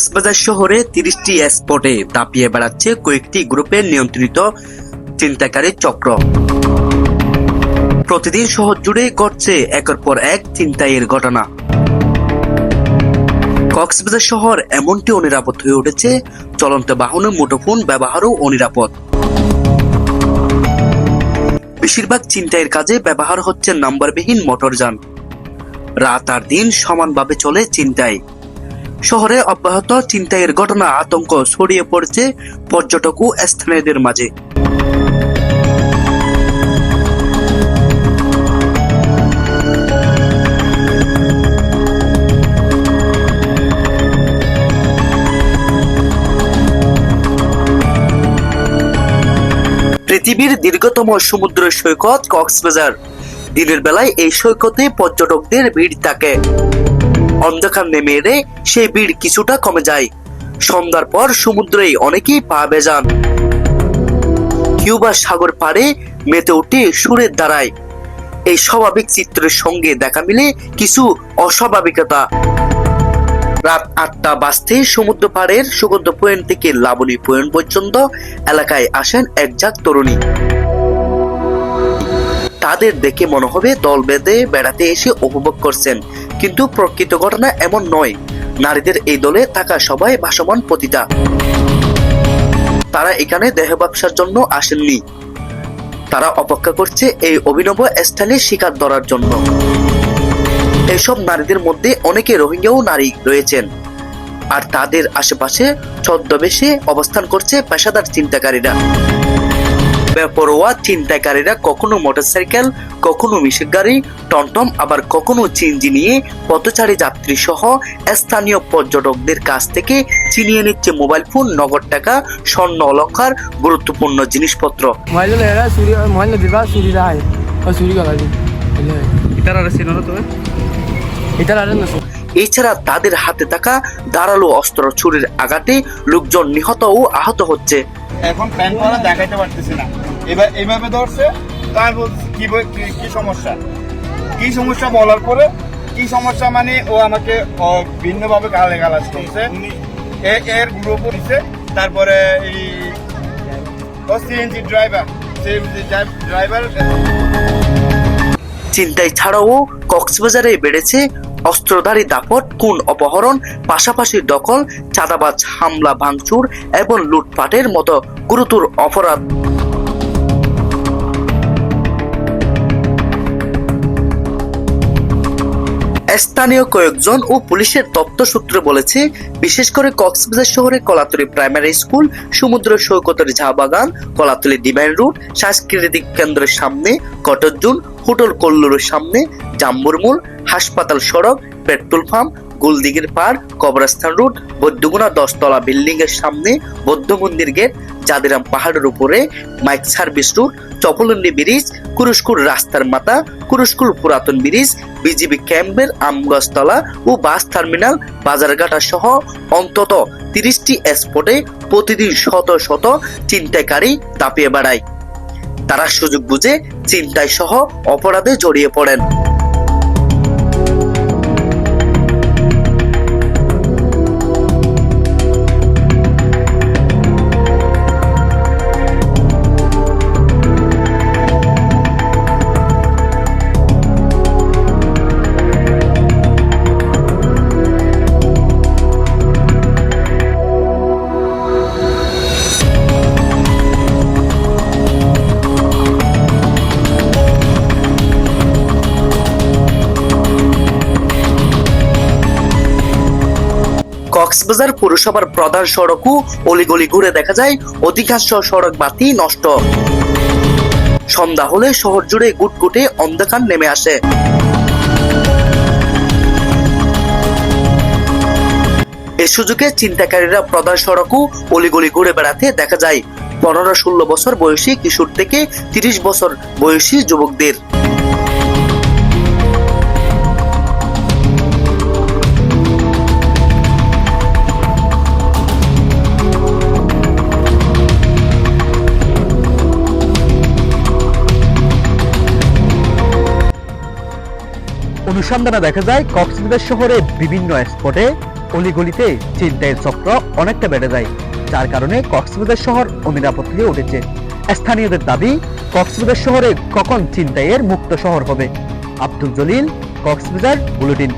কক্সবাজার শহরে তিরিশটি স্পটে দাপিয়ে বেড়াচ্ছে কয়েকটি গ্রুপের নিয়ন্ত্রিত চিন্তাকারী চক্র। প্রতিদিন শহর জুড়ে ঘটছে একের পর এক চিন্তাইয়ের ঘটনা। কক্সবাজার শহর এমনটি অনিরাপদ হয়ে উঠেছে, চলন্ত বাহনে মুঠোফোন ব্যবহারও অনিরাপদ। বেশিরভাগ চিন্তায়ের কাজে ব্যবহার হচ্ছে নাম্বারবিহীন মোটরযান। রাত আর দিন সমানভাবে চলে চিন্তায় শহরে অব্যাহত চিন্তায়ের ঘটনা আতঙ্ক ছড়িয়ে পড়ছে পর্যটক ও স্থানীয়দের মাঝে। পৃথিবীর দীর্ঘতম সমুদ্র সৈকত কক্সবাজার। দিনের বেলায় এই সৈকতে পর্যটকদের ভিড় থাকে। অন্ধকার নেমে এলে সেই ভিড় কিছুটা কমে যায়। সন্ধ্যার পর সমুদ্রেই অনেকেই পা বেজান কিউবা সাগর পাড়ে মেতে উঠে সুরের দ্বারায়। এই স্বাভাবিক চিত্রের সঙ্গে দেখা মিলে কিছু অস্বাভাবিকতা। রাত আটটা বাজতে সমুদ্র পাড়ের সুগন্ধ পয়েন্ট থেকে লাবণী পয়েন্ট পর্যন্ত এলাকায় আসেন এক ঝাঁক তরুণী। তাদের দেখে মনে হবে দল বেঁধে বেড়াতে এসে উপভোগ করছেন। কিন্তু প্রকৃত ঘটনা এমন নয়। নারীদের এই দলে থাকা সবাই ভাসমান পতিতা। তারা এখানে দেহ ব্যবসার জন্য আসেননি। তারা অপেক্ষা করছে এই অভিনব স্থানে শিকার ধরার জন্য। এসব নারীদের মধ্যে অনেকে রোহিঙ্গাও নারী রয়েছেন। আর তাদের আশেপাশে ছদ্মবেশে অবস্থান করছে পেশাদার চিন্তাকারীরা। বেপরোয়া চিন্তাকারীরা কখনো মোটরসাইকেল কখনো মিশিক গাড়ি টমটম আবার কখনো চিনজি নিয়ে পথচারী যাত্রী সহ স্থানীয় পর্যটকদের কাছ থেকে চিনিয়ে নিচ্ছে মোবাইল ফোন নগদ টাকা স্বর্ণ অলঙ্কার গুরুত্বপূর্ণ জিনিসপত্র। এছাড়া তাদের হাতে থাকা ধারালো অস্ত্র ছুরির আঘাতে লোকজন নিহত ও আহত হচ্ছে। এখন প্যান করা দেখাইতে পারতেছি না। এবার এইভাবে ধরছে তার বলছে কি কি- কি সমস্যা? কি সমস্যা বলার পরে কি সমস্যা মানে ও আমাকে ভিন্নভাবে গালে গালাজ করছে এ- এর গ্রুপ দিছে তারপরে এই ও সিএনজি ড্রাইভার ড্রাইভার চিন্তায় ছাড়াও কক্সবাজারে বেড়েছে অস্ত্রধারী দাপট খুন অপহরণ পাশাপাশি দখল চাঁদাবাজ হামলা ভাঙচুর এবং লুটপাটের মতো গুরুতর অপরাধ। স্থানীয় কয়েকজন ও পুলিশের তথ্যসূত্র বলেছে, বিশেষ করে কক্সবাজার শহরে কলাতলি প্রাইমারি স্কুল, সমুদ্র সৈকতের ঝাবাগান, কলাতলি ডিভাইন রুট সাংস্কৃতিক কেন্দ্রের সামনে কটরজুন হোটেল কল্লুরের সামনে জাম্বুরমুল হাসপাতাল সড়ক, পেট্রোল পাম্প গোলদিঘির পাড় কবরস্থান রুট বৌদ্ধগুনা দশতলা বিল্ডিং এর সামনে বৌদ্ধ মন্দির গেট, জাদিরাম পাহাড়ের উপরে মাইক সার্ভিস রুট, চপলন্ডি ব্রিজ কুরুস্কুর রাস্তার মাথা কুরুস্কুর পুরাতন ব্রিজ, বিজিবি ক্যাম্পের আমগাছতলা ও বাস টার্মিনাল বাজারঘাটা সহ অন্তত তিরিশটি স্পটে প্রতিদিন শত শত চিন্তাকারী দাপিয়ে বেড়ায়। তারা সুযোগ বুঝে চিন্তায় সহ অপরাধে জড়িয়ে পড়েন। কক্সবাজার পুরসভার প্রধান সড়কও অলিগলি ঘুরে দেখা যায়। অধিকাংশ সড়ক বাতি নষ্ট। সন্ধ্যা হলে শহর জুড়ে গুটগুটে অন্ধকার নেমে আসে। এ সুযোগে চিন্তাকারীরা প্রধান সড়কও অলিগলি ঘুরে বেড়াতে দেখা যায়। পনেরো ষোলো বছর বয়সী কিশোর থেকে তিরিশ বছর বয়সী যুবকদের। অনুসন্ধানে দেখা যায়, কক্সবাজার শহরে বিভিন্ন স্পটে অলিগলিতে চিন্তায় চক্র অনেকটা বেড়ে যায়, যার কারণে কক্সবাজার শহর অনিরাপদ হয়ে উঠেছে। স্থানীয়দের দাবি, কক্সবাজার শহরে কখন চিন্তায়ের মুক্ত শহর হবে? আব্দুল জলিল, কক্সবাজার, বুলেটিন।